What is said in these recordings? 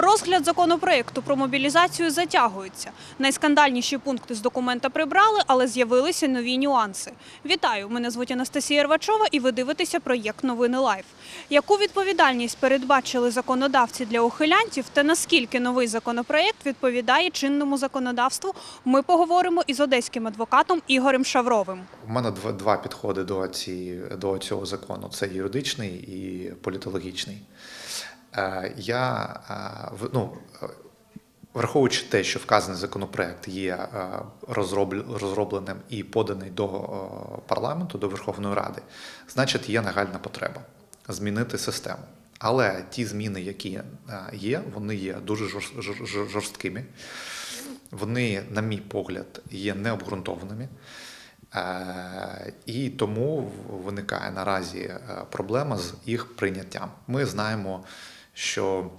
Розгляд законопроекту про мобілізацію затягується. Найскандальніші пункти з документа прибрали, але з'явилися нові нюанси. Вітаю! Мене звуть Анастасія Рвачова, і ви дивитеся проєкт Новини Лайф. Яку відповідальність передбачили законодавці для ухилянтів та наскільки новий законопроект відповідає чинному законодавству, ми поговоримо із одеським адвокатом Ігорем Шавровим. У мене два, підходи до, ці, до цього закону: це юридичний і політологічний. Е, Я е, ну, е, враховуючи те, що вказаний законопроект є розробленим і поданий до парламенту, до Верховної Ради, значить є нагальна потреба змінити систему. Але ті зміни, які є, вони є дуже жорст- жор- жор- жорсткими. Вони, на мій погляд, є необґрунтованими. І тому виникає наразі проблема з їх прийняттям. Ми знаємо, що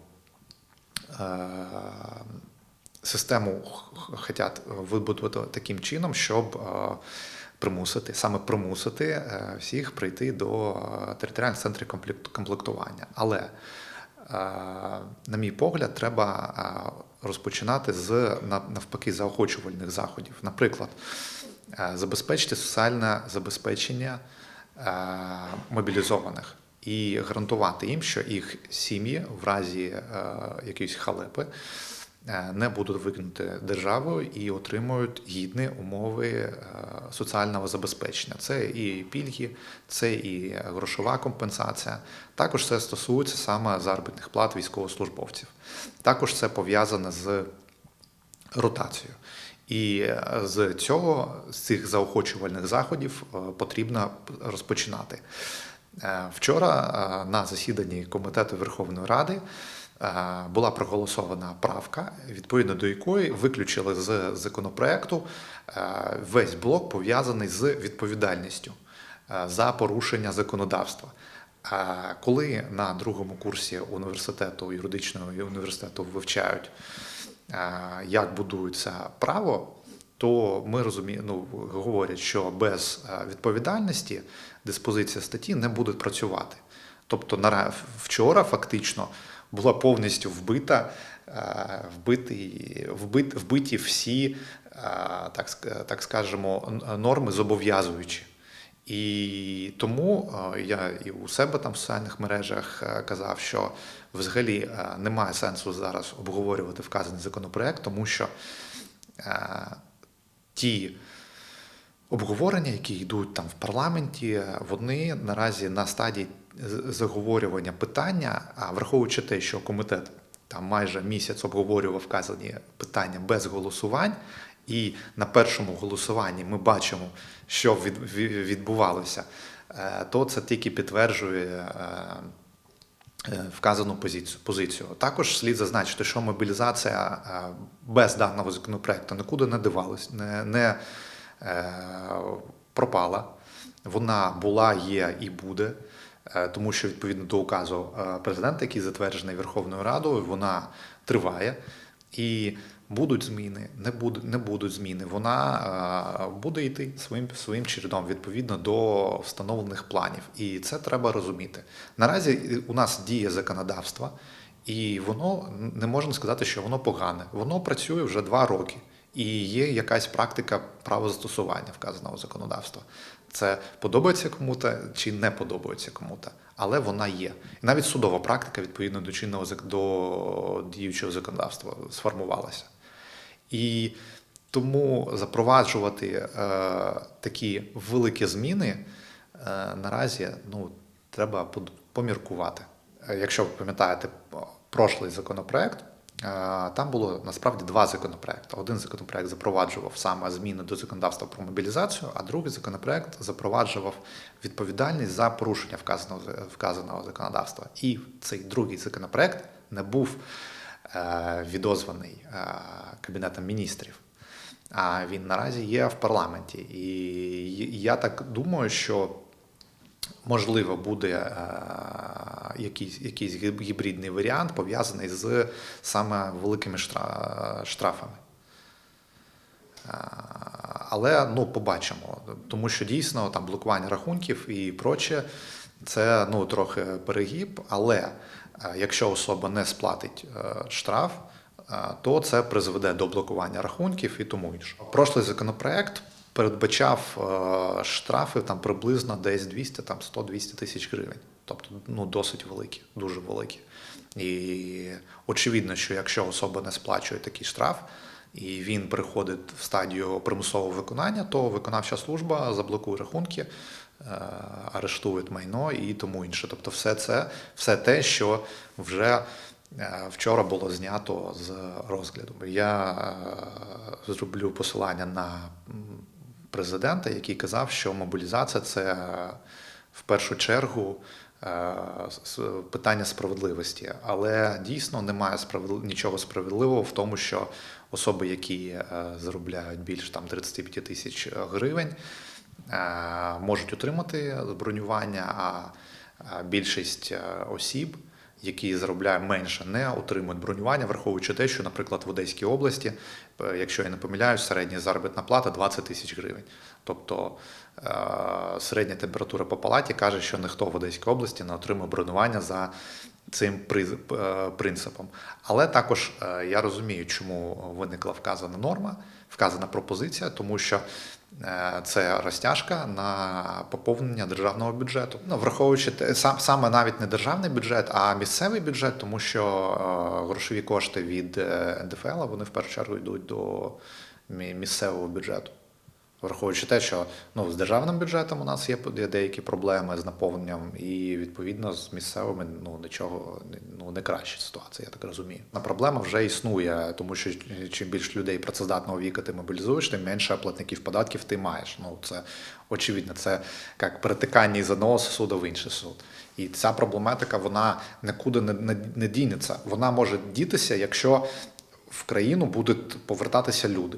е, систему хотять вибудувати таким чином, щоб е, примусити, саме примусити е, всіх прийти до територіальних центрів комплект- комплектування. Але, на мій погляд, треба розпочинати з навпаки заохочувальних заходів. Наприклад, забезпечити соціальне забезпечення мобілізованих і гарантувати їм, що їх сім'ї в разі е, якоїсь халепи е, не будуть викинути державою і отримують гідні умови е, соціального забезпечення. Це і пільги, це і грошова компенсація. Також це стосується саме заробітних плат військовослужбовців. Також це пов'язане з ротацією. І з цього, з цих заохочувальних заходів потрібно розпочинати. Е, Вчора е, на засіданні комітету Верховної Ради е, була проголосована правка, відповідно до якої виключили з законопроекту весь блок пов'язаний з відповідальністю за порушення законодавства. Коли на другому курсі університету юридичного університету вивчають, як будується право, то ми розуміємо, ну, говорять, що без е, відповідальності диспозиція статті не буде працювати. Тобто вчора фактично була повністю вбита, е, вбиті, вбиті всі, е, так, так скажемо, норми зобов'язуючі. І тому я і у себе там в соціальних мережах казав, що взагалі немає сенсу зараз обговорювати вказаний законопроект, тому що ті обговорення, які йдуть там в парламенті, вони наразі на стадії заговорювання питання, а враховуючи те, що комітет там майже місяць обговорював вказані питання без голосувань, і на першому голосуванні ми бачимо, що від- відбувалося, е, то це тільки підтверджує. Е, вказану позицію. позицію. Також слід зазначити, що мобілізація е, без даного законопроекту нікуди не дивалась, не, не е, пропала. Вона була, є і буде, тому що відповідно до указу президента, який затверджений Верховною Радою, вона триває. І будуть зміни, не будуть, не будуть зміни. Вона е, буде йти своїм своїм чередом відповідно до встановлених планів. І це треба розуміти. Наразі е, у нас діє законодавство, і воно не можна сказати, що воно погане. Воно працює вже два роки. І є якась практика правозастосування вказаного законодавства. Це подобається кому-то чи не подобається кому-то, але вона є. І навіть судова практика відповідно до чинного до діючого законодавства сформувалася. І тому запроваджувати е, такі великі зміни е, наразі ну, треба поміркувати. Е, Якщо ви пам'ятаєте о, прошлий законопроект, е, там було насправді два законопроекти. Один законопроект запроваджував саме зміни до законодавства про мобілізацію, а другий законопроект запроваджував відповідальність за порушення вказаного, вказаного законодавства. І цей другий законопроект не був е, відозваний е, Кабінетом міністрів. А він наразі є в парламенті. І я так думаю, що можливо буде е, якийсь, якийсь гібридний варіант пов'язаний з саме великими штрафами. Е, Але ну, побачимо, тому що дійсно там блокування рахунків і проче, це ну, трохи перегіб, але Е, Якщо особа не сплатить е, штраф, е, то це призведе до блокування рахунків і тому інше. Прошлий законопроект передбачав штрафи там приблизно десь 200, там 100-200 тисяч гривень. Тобто ну, досить великі, дуже великі. І очевидно, що якщо особа не сплачує такий штраф, і він переходить в стадію примусового виконання, то виконавча служба заблокує рахунки, е, арештує майно і тому інше. Тобто, все це, все те, що вже е, вчора було знято з розгляду. Я е, зроблю посилання на президента, який казав, що мобілізація це в першу чергу питання справедливості, але дійсно немає справедли- нічого справедливого в тому, що особи, які заробляють більш там 35 тисяч гривень, можуть отримати бронювання, а більшість е, осіб, які заробляють менше, не отримують бронювання, враховуючи те, що, наприклад, в Одеській області, е, якщо я не помиляюсь, середня заробітна плата 20 тисяч гривень. Тобто е, середня температура по палаті каже, що ніхто в Одеській області не отримує бронювання за цим е, принципом. Але також е, я розумію, чому виникла вказана норма, вказана пропозиція, тому що е, це розтяжка на поповнення державного бюджету. Ну, враховуючи те, сам, саме навіть не державний бюджет, а місцевий бюджет, тому що е, грошові кошти від е, НДФЛ вони в першу чергу йдуть до мі- місцевого бюджету. Враховуючи те, що ну, з державним бюджетом у нас є деякі проблеми з наповненням, і відповідно з місцевими ну нічого ну не краща ситуація, я так розумію. На проблема вже існує, тому що чим більше людей працездатного віку ти мобілізуєш, тим менше платників податків ти маєш. Ну це очевидно, це як перетикання з одного суду в інший суд. І ця проблематика вона нікуди не, не дінеться. Вона може дітися, якщо в країну будуть повертатися люди.